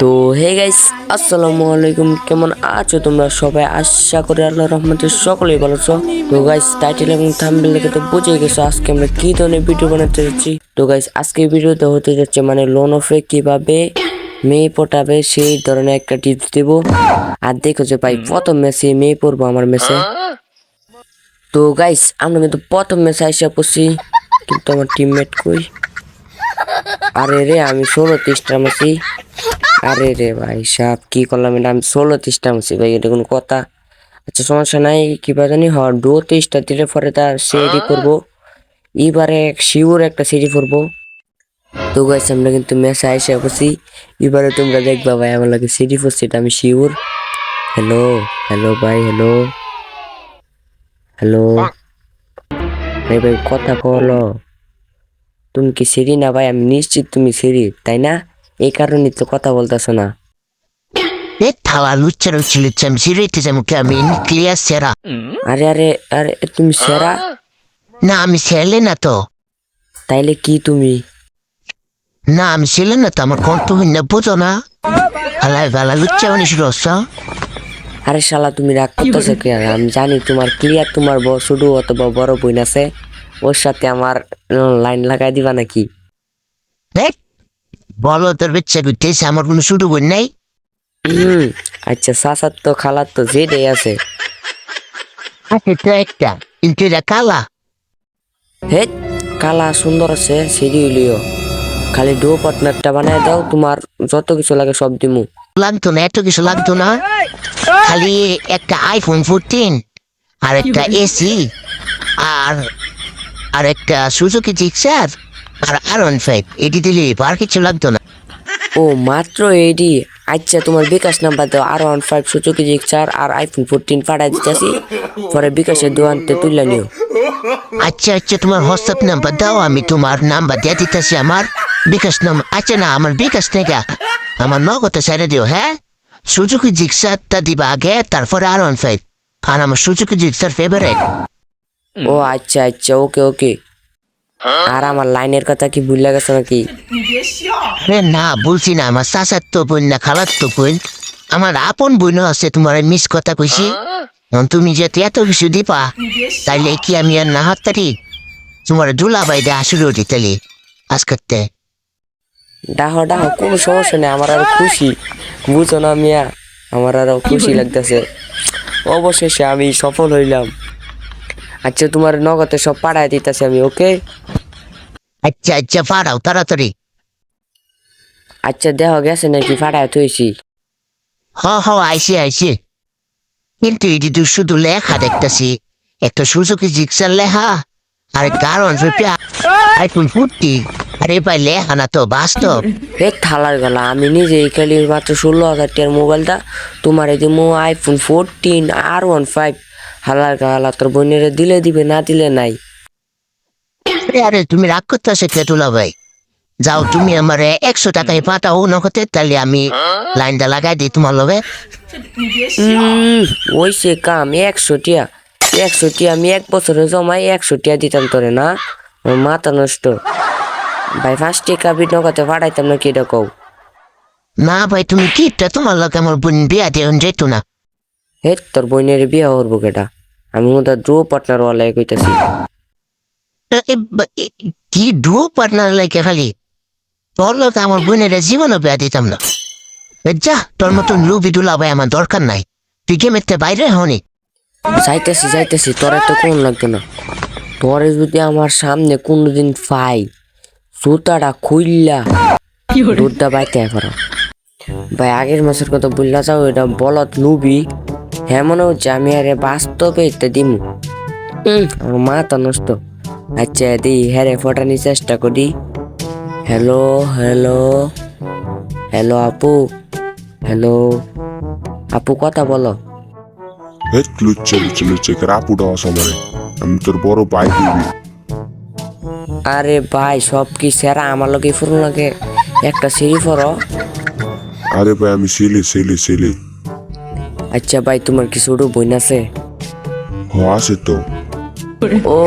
তো hey guys আসসালামু আলাইকুম। কেমন আছো তোমরা সবাই? আশা করি আল্লাহ রহমতে সকলেই ভালো আছো। তো গাইস টাইটেল এবং থাম্বনেল দেখে তো বুঝে গেছো আজকে আমরা কি ধরনের ভিডিও বানাতে যাচ্ছি। তো গাইস আজকে ভিডিওতে হতে যাচ্ছে মানে লোন অফে কীভাবে মেয়ে পটাবে সেই ধরনের একটা টিপস দেব। আর দেখো যে ভাই, প্রথম ম্যাচে মেয়ে পড়ব আমার মেসে তো গাইস আমরা কিন্তু প্রথম ম্যাচে আইসা পড়ছি। কিন্তু আমার টিমমেট কই? আরে রে, আমি ষোলো তেইশটা মাসি আরে রে ভাই সাপ কি করলাম এটা? আমি ষোলো তেইশটা মাসি ভাই এটা কোনো কথা। আচ্ছা সমস্যা নাই কি বা জানি হ ডো তেইশটা দিলে পরে তার সিডি করব। এবারে শিওর একটা সিডি করব। তো গাইছে আমরা কিন্তু ম্যাচে আইসা বসি এবারে তোমরা দেখবা ভাই আমার লাগে সিডি পড়ছে এটা আমি শিওর হ্যালো হ্যালো ভাই হ্যালো হ্যালো ভাই ভাই কথা বলো। তুমি কি সিঁড়ি না ভাই? আমি নিশ্চিত তুমি সিঁড়ি তাই না? এই কারণে তো কথা বলতেছো না। এ থালা লুচ্চা লুচ্চি লুচ্চা আমি সিরিতে যাব কি? আমি ক্লিয়ার সেরা। আরে আরে আরে তুমি সেরা? না আমি সেলে না তো। তাইলে কি তুমি? না আমি ছেলে না তো আমার কণ্ঠ না বোঝো না। হালাই ভালা লুচ্চা মানে রসা আরে শালা তুমি রাগ করতেছো কি? আমি জানি তোমার ক্লিয়ার তোমার ছোট অথবা বড় বোন আছে ওর সাথে আমার লাইন লাগাই দিবা নাকি? দেখ বলো তোর বেচ্চা আমার কোনো শুরু নাই? হুম আচ্ছা সাসার তো খালার তো যেটাই আছে। আছে তো একটা কিন্তু এটা কালা। হে কালা সুন্দর আছে হইলিও। খালি ডো পার্টনারটা বানাই দাও তোমার যত কিছু লাগে সব দিমু। লাগতো না এত কিছু লাগতো না? খালি একটা আইফোন ফোরটিন আর একটা এসি আর আর একটা সুজুকি জিক্সার আর আর ওয়ান ফাইভ এটি দিলে আর কিছু লাগতো না। ও মাত্র এইডি আচ্ছা তোমার বিকাশ নাম্বার দাও R one five Suzuki Gixxer আর আইফোন ফোরটিন পাঠাই দিতেছি। পরে বিকাশের দোকানতে তুলে নিও। আচ্ছা আচ্ছা তোমার হোয়াটসঅ্যাপ নাম্বার দাও আমি তোমার নাম্বার দিয়ে দিতেছি আমার বিকাশ নাম্বার। আচ্ছা না আমার বিকাশ থেকে আমার নগদে ছেড়ে দিও হ্যাঁ? সুজুকি জিক্সারটা দিবা আগে তারপরে আর ওয়ান ফাইভ আর আমার সুজুকি জিক্সার ফেভারেট ও আচ্ছা আচ্ছা ওকে ওকে। আর আমার লাইনের কথা কি ভুলে গেছে নাকি? না বলছি না আমার চাচার তো বোন না খালার তো বোন। আমার আপন বোনও আছে তোমার মিস কথা কইছি। তুমি যেতে এত কিছু দিবা তাইলে কি আমি আর না হাততারি? তোমার দুলাবাই দে আসলে দিতালি আজ করতে ডাহ ডাহ কোনো সমস্যা নেই আমার আরও খুশি। বুঝো না মিয়া আমার আরও খুশি লাগতেছে। অবশেষে আমি সফল হইলাম। আচ্ছা তোমার নগদে সব পাঠাই দিতেছি আমি ওকে? আচ্ছা আচ্ছা পাড়াও তাড়াতাড়ি। আচ্ছা দেহ গেছে নাকি? পাঠাই থইছি। হ হ আইসি আইসি। কিন্তু এটি তো শুধু লেখা দেখতেছি। একটা সুযোগে জিক্সার লেখা আর কারণ রুপিয়া আইফোন ফুটতি আরে ভাই লেখা না তো বাস্তব। এ থালার গলা আমি নিজে খালি মাত্র ষোলো হাজার টাকার মোবাইলটা তোমার এই যে মো iPhone fourteen R one five হালার গালা তোর বোনের দিলে দিবে না দিলে নাই। আরে, তুমি রাগ করতেছে কেটুলা ভাই? যাও তুমি আমার একশো টাকায় পাঠাও নগদে তাহলে আমি লাইনটা লাগাই দিই তোমার উম, ওই সে কাম একশো টিয়া একশো টিয়া আমি এক বছরে জমাই একশো টিয়া দিতাম তোরে না? মাথা নষ্ট। ভাই পাঁচ টাকা বি নগদে পাঠাইতাম না কি কও? না ভাই তুমি কিটা তোমার লগে আমার বোন বিয়া দিয়ে যেত না? হে তোর বোনের বিয়া করব কেটা আমি ওদের ড্রো পার্টনার ওয়ালাই কইতাছি। কি ডু পার্টনার লাগে খালি? তোর লগে আমার বোনের জীবনও বিয়া দিতাম না। যা তোর মতন লুবি দুলা ভাই আমার দরকার নাই। তুই গেমেতে বাইরে হনি যাইতেছি যাইতেছি তোরা তো কোন লাগতো না। তোরে যদি আমার সামনে কোনোদিন পাই জুতাটা খুইল্লা দুধটা বাইতে পারো। ভাই আগের মাসের কথা বললা যাও এটা বলত নুবি হ্যাঁ মনে হচ্ছে আমি আরে বাস্তবে এটা দিমু। উম, আমার মাথা নষ্ট। আচ্ছা দি হ্যাঁ রে ফটানি চেষ্টা করি। হ্যালো হ্যালো হ্যালো আপু হ্যালো আপু কথা বলো। হেট লুচ্ছে লুচ্ছে লুচ্ছে রাপুটা অসমরে আমি তোর বড় ভাই দিবি আরে ভাই সব কি সেরা? আমার লোকে ফুরন লাগে একটা সিঁড়ি ফরো আরে ভাই আমি সিলি সিলি সিলি আচ্ছা ভাই তোমার কি ছোট বোন আছে? আছে তো। ও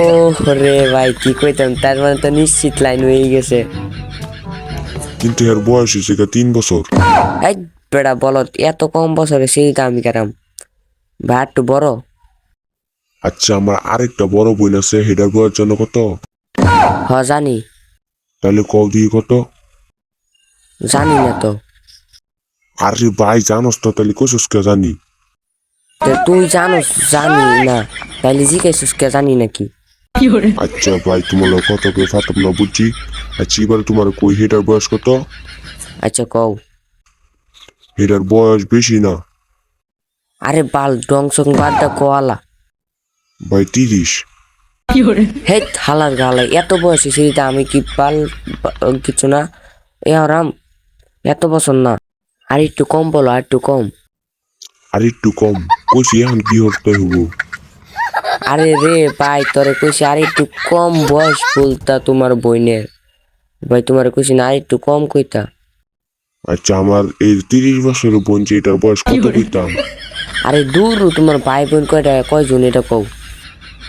রে ভাই কি কইতাম তার মানে তো নিশ্চিত লাইন হয়ে গেছে। কিন্তু এর বয়স হয়েছে তিন বছর। এই বেড়া বলো এত কম বছরে সেই আমি কেরাম ভাই একটু বড়। আচ্ছা আমার আরেকটা বড় বোন আছে হেডার বয়স জন্য কত? হ জানি। তাহলে কও দিয়ে কত? জানি না তো। আরে ভাই জানোস তো তাহলে কোসস কে জানি? তো তুই জানোস জানি না। তাইলে জিজ্ঞাসিস কে জানি নাকি। আচ্ছা ভাই তোমার কত কে ফাটাম না বুঝছি। আচ্ছা এবার তোমার কই হেডার বয়স কত? আচ্ছা কও। হেডার বয়স বেশি না? আরে বাল ডং সং বাদ দা কোয়ালা। ভাই তিরিশ। হে হালার গালা এত বয়সে সেটা আমি কি পাল কিছু না? এ আরাম। এত বছর না। আর একটু কম বলো আর একটু কম। আর একটু কম। কইছি এখন কি হতে হব আরে রে ভাই তোরে কইছি আর একটু কম বয়স বলতা তোমার বইনের ভাই তোমার কইছি না আর একটু কম কইতা। আচ্ছা আমার এই তিরিশ বছরের বোন যে এটার বয়স কত কইতাম? আরে দূর তোমার ভাই বোন কয়টা কয়জন এটা কও?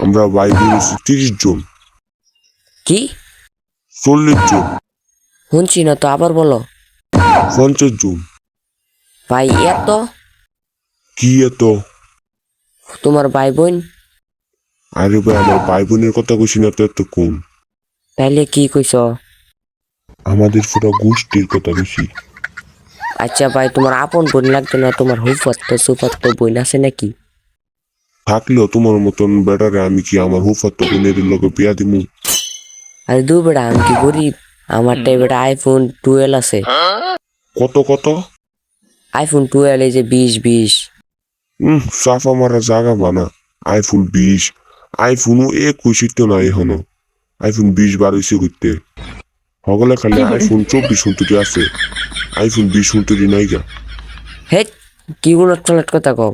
আমরা ভাই বোন তিরিশ জন। কি? চল্লিশ জন। শুনছি না তো আবার বলো। পঞ্চাশ জন। ভাই এত? কি এত? তোমার ভাই বোন আরে ভাই আমার ভাই বোনের কথা কইছি না তো এত কম তাইলে কি কইছ? আমাদের পুরো গোষ্ঠীর কথা কইছি। আচ্ছা ভাই তোমার আপন বোন লাগতো না? তোমার হুফাত্ত সুফাত্ত বোন আছে নাকি? থাকলেও তোমার মতন বেটারে আমি কি আমার হুফাত বোনের লোকে বিয়া দিমু? আরে দু বেড়া আমি কি গরিব? আমারটা বেটা আইফোন টুয়েলভ আছে। কত কত? আইফোন টুয়েলভ এই যে বিশ বিশ। সাফা মারা জাগা বানা। আইফোন বিশ। আইফোনও একুশই তো নাই এখনও। আইফোন বিশ বাড়াইছে করতে সকলে খালি আইফোন চব্বিশ উনত্রিশ আছে। আইফোন বিশ উনত্রিশ নাই গা হে কি উলট চলট কথা কও?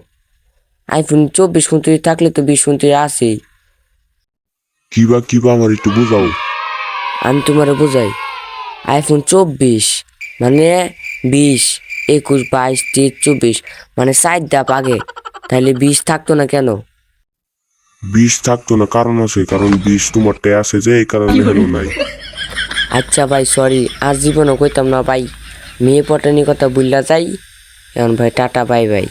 আইফোন চব্বিশ উনত্রিশ থাকলে তো বিশ উনত্রিশ আছে কিবা কিবা আমার একটু বুঝাও আমি তোমারে বুঝাই আইফোন চব্বিশ মানে বিশ। একুশ বাইশ তেইশ চব্বিশ। মানে সাইড ধাপ আগে তাহলে বিশ থাকতো না কেন? বিষ থাকতো না কারণ আছে কারণ বিষ তোমার টে আছে যে এই কারণে হলো নাই। আচ্ছা ভাই সরি আর জীবনও কইতাম না ভাই মেয়ে পটানি কথা বললা যাই। এখন ভাই টাটা বাই বাই